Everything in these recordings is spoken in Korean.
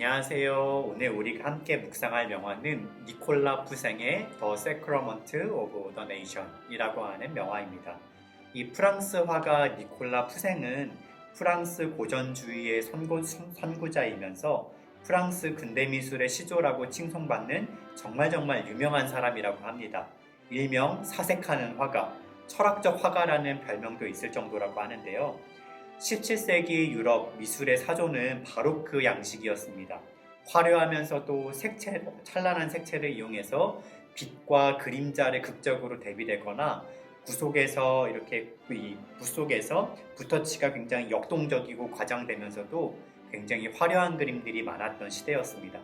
안녕하세요. 오늘 우리가 함께 묵상할 명화는 니콜라 푸생의 The Sacrament of the Nation이라고 하는 명화입니다. 이 프랑스 화가 니콜라 푸생은 프랑스 고전주의의 선구, 선구자이면서 프랑스 근대 미술의 시조라고 칭송받는 정말 정말 유명한 사람이라고 합니다. 일명 사색하는 화가, 철학적 화가라는 별명도 있을 정도라고 하는데요. 17세기 유럽 미술의 사조는 바로크 양식이었습니다. 화려하면서도 색채, 찬란한 색채를 이용해서 빛과 그림자를 극적으로 대비되거나 구속에서 이렇게 이 붓속에서 붓터치가 굉장히 역동적이고 과장되면서도 굉장히 화려한 그림들이 많았던 시대였습니다.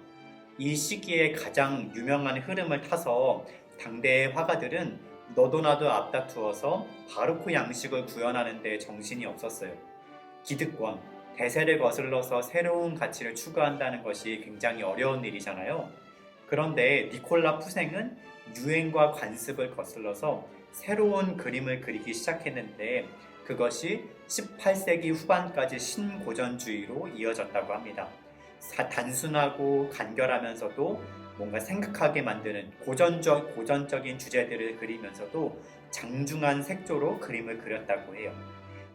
이 시기에 가장 유명한 흐름을 타서 당대의 화가들은 너도 나도 앞다투어서 바로크 양식을 구현하는 데 정신이 없었어요. 기득권, 대세를 거슬러서 새로운 가치를 추구한다는 것이 굉장히 어려운 일이잖아요. 그런데 니콜라 푸생은 유행과 관습을 거슬러서 새로운 그림을 그리기 시작했는데 그것이 18세기 후반까지 신고전주의로 이어졌다고 합니다. 단순하고 간결하면서도 뭔가 생각하게 만드는 고전적, 고전적인 주제들을 그리면서도 장중한 색조로 그림을 그렸다고 해요.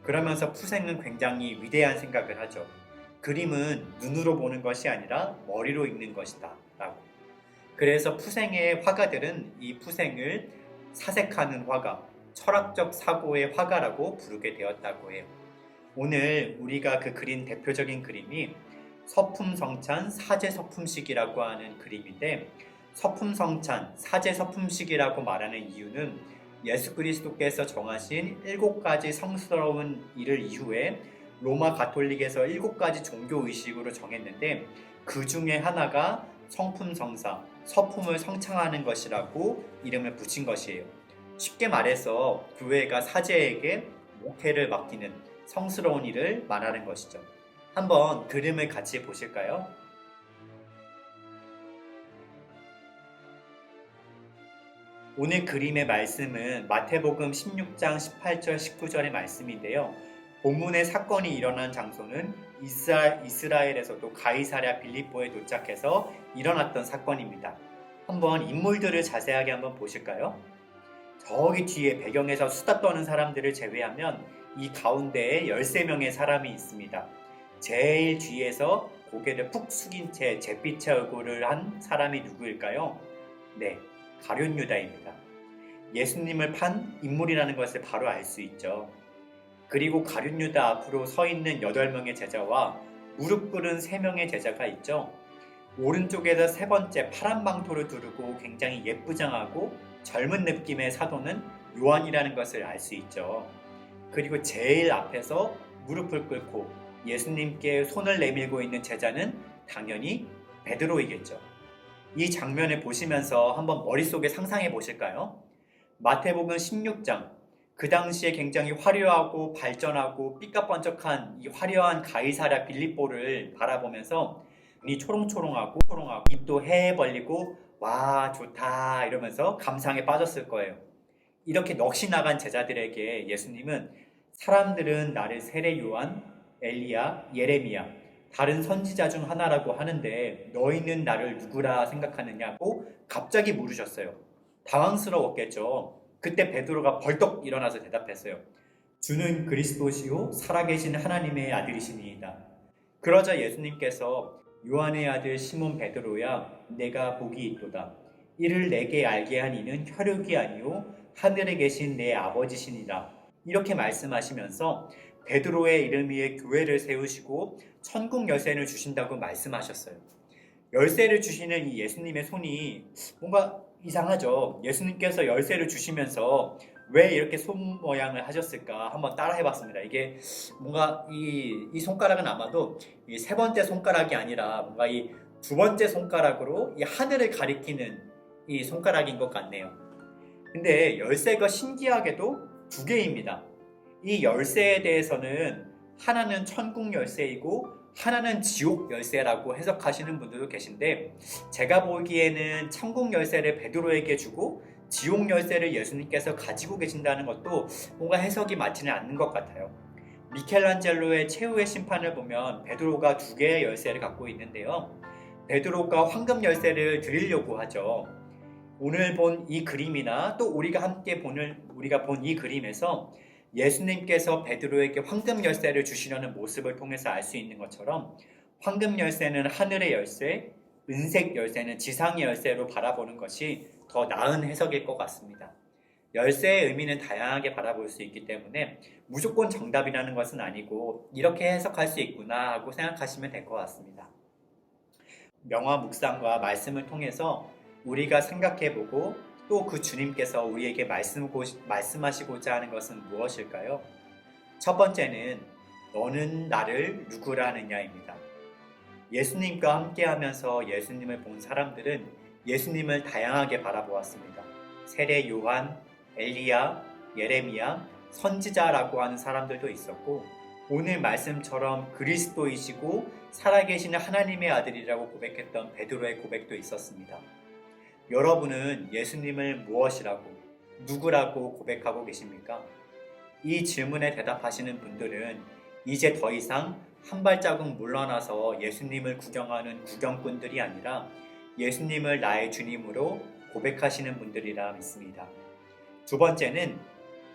그러면서 푸생은 굉장히 위대한 생각을 하죠. 그림은 눈으로 보는 것이 아니라 머리로 읽는 것이다. 라고. 그래서 푸생의 화가들은 이 푸생을 사색하는 화가, 철학적 사고의 화가라고 부르게 되었다고 해요. 오늘 우리가 그 그린 대표적인 그림이 서품성찬 사제서품식이라고 하는 그림인데 서품성찬 사제서품식이라고 말하는 이유는 예수 그리스도께서 정하신 일곱 가지 성스러운 일을 이후에 로마 가톨릭에서 일곱 가지 종교 의식으로 정했는데 그 중에 하나가 성품 성사, 서품을 성창하는 것이라고 이름을 붙인 것이에요. 쉽게 말해서 교회가 사제에게 목회를 맡기는 성스러운 일을 말하는 것이죠. 한번 그림을 같이 보실까요? 오늘 그림의 말씀은 마태복음 16장 18절 19절의 말씀인데요. 본문의 사건이 일어난 장소는 이스라, 이스라 엘에서도 가이사랴 빌립보에 도착해서 일어났던 사건입니다. 한번 인물들을 자세하게 한번 보실까요? 저기 뒤에 배경에서 수다 떠는 사람들을 제외하면 이 가운데에 13명의 사람이 있습니다. 제일 뒤에서 고개를 푹 숙인 채 잿빛의 얼굴을 한 사람이 누구일까요? 네, 가룟 유다입니다. 예수님을 판 인물이라는 것을 바로 알 수 있죠. 그리고 가룟 유다 앞으로 서 있는 8명의 제자와 무릎 꿇은 3명의 제자가 있죠. 오른쪽에서 세 번째 파란 망토를 두르고 굉장히 예쁘장하고 젊은 느낌의 사도는 요한이라는 것을 알 수 있죠. 그리고 제일 앞에서 무릎을 꿇고 예수님께 손을 내밀고 있는 제자는 당연히 베드로이겠죠. 이 장면을 보시면서 한번 머릿속에 상상해 보실까요? 마태복음 16장 그 당시에 굉장히 화려하고 발전하고 삐까번쩍한 이 화려한 가이사랴 빌립보를 바라보면서 눈이 초롱초롱하고 초롱하고 입도 해해 벌리고 와 좋다 이러면서 감상에 빠졌을 거예요. 이렇게 넋이 나간 제자들에게 예수님은 사람들은 나를 세례 요한, 엘리야, 예레미야 다른 선지자 중 하나라고 하는데 너희는 나를 누구라 생각하느냐고 갑자기 물으셨어요. 당황스러웠겠죠. 그때 베드로가 벌떡 일어나서 대답했어요. 주는 그리스도시요 살아계신 하나님의 아들이시니이다. 그러자 예수님께서 요한의 아들 시몬 베드로야 내가 복이 있도다. 이를 내게 알게 한 이는 혈육이 아니요 하늘에 계신 내 아버지시니라. 이렇게 말씀하시면서 베드로의 이름 위에 교회를 세우시고 천국 열쇠를 주신다고 말씀하셨어요. 열쇠를 주시는 이 예수님의 손이 뭔가 이상하죠. 예수님께서 열쇠를 주시면서 왜 이렇게 손 모양을 하셨을까 한번 따라 해봤습니다. 이게 뭔가 이, 이 손가락은 아마도 이 세 번째 손가락이 아니라 뭔가 이 두 번째 손가락으로 이 하늘을 가리키는 이 손가락인 것 같네요. 근데 열쇠가 신기하게도 두 개입니다. 이 열쇠에 대해서는 하나는 천국 열쇠이고 하나는 지옥 열쇠라고 해석하시는 분들도 계신데 제가 보기에는 천국 열쇠를 베드로에게 주고 지옥 열쇠를 예수님께서 가지고 계신다는 것도 뭔가 해석이 맞지는 않는 것 같아요. 미켈란젤로의 최후의 심판을 보면 베드로가 두 개의 열쇠를 갖고 있는데요. 베드로가 황금 열쇠를 드리려고 하죠. 오늘 본 이 그림이나 또 우리가 함께 보는 우리가 본 이 그림에서 예수님께서 베드로에게 황금 열쇠를 주시려는 모습을 통해서 알 수 있는 것처럼 황금 열쇠는 하늘의 열쇠, 은색 열쇠는 지상의 열쇠로 바라보는 것이 더 나은 해석일 것 같습니다. 열쇠의 의미는 다양하게 바라볼 수 있기 때문에 무조건 정답이라는 것은 아니고 이렇게 해석할 수 있구나 하고 생각하시면 될 것 같습니다. 명화 묵상과 말씀을 통해서 우리가 생각해보고 또 그 주님께서 우리에게 말씀하시고자 하는 것은 무엇일까요? 첫 번째는 너는 나를 누구라 하느냐입니다. 예수님과 함께 하면서 예수님을 본 사람들은 예수님을 다양하게 바라보았습니다. 세례 요한, 엘리야, 예레미야, 선지자라고 하는 사람들도 있었고 오늘 말씀처럼 그리스도이시고 살아계시는 하나님의 아들이라고 고백했던 베드로의 고백도 있었습니다. 여러분은 예수님을 무엇이라고 누구라고 고백하고 계십니까? 이 질문에 대답하시는 분들은 이제 더 이상 한 발자국 물러나서 예수님을 구경하는 구경꾼들이 아니라 예수님을 나의 주님으로 고백하시는 분들이라 믿습니다. 두 번째는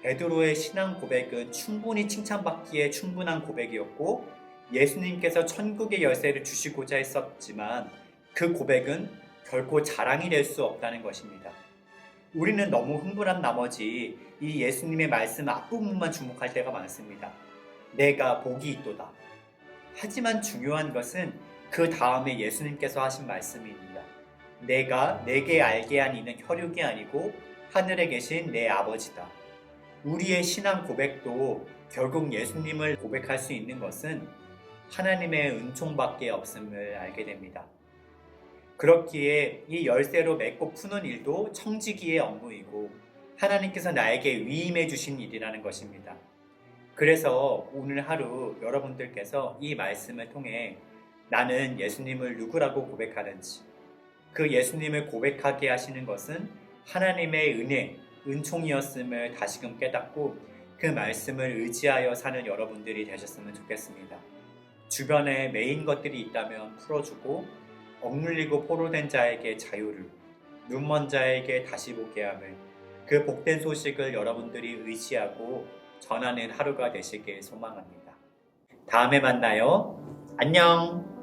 베드로의 신앙 고백은 충분히 칭찬받기에 충분한 고백이었고 예수님께서 천국의 열쇠를 주시고자 했었지만 그 고백은 결코 자랑이 될 수 없다는 것입니다. 우리는 너무 흥분한 나머지 이 예수님의 말씀 앞부분만 주목할 때가 많습니다. 내가 복이 있도다. 하지만 중요한 것은 그 다음에 예수님께서 하신 말씀입니다. 내가 내게 알게 한 이는 혈육이 아니고 하늘에 계신 내 아버지다. 우리의 신앙 고백도 결국 예수님을 고백할 수 있는 것은 하나님의 은총밖에 없음을 알게 됩니다. 그렇기에 이 열쇠로 맺고 푸는 일도 청지기의 업무이고 하나님께서 나에게 위임해 주신 일이라는 것입니다. 그래서 오늘 하루 여러분들께서 이 말씀을 통해 나는 예수님을 누구라고 고백하는지 그 예수님을 고백하게 하시는 것은 하나님의 은혜, 은총이었음을 다시금 깨닫고 그 말씀을 의지하여 사는 여러분들이 되셨으면 좋겠습니다. 주변에 메인 것들이 있다면 풀어주고 억눌리고 포로된 자에게 자유를, 눈먼 자에게 다시 보게 함을 그 복된 소식을 여러분들이 의지하고 전하는 하루가 되시길 소망합니다. 다음에 만나요. 안녕!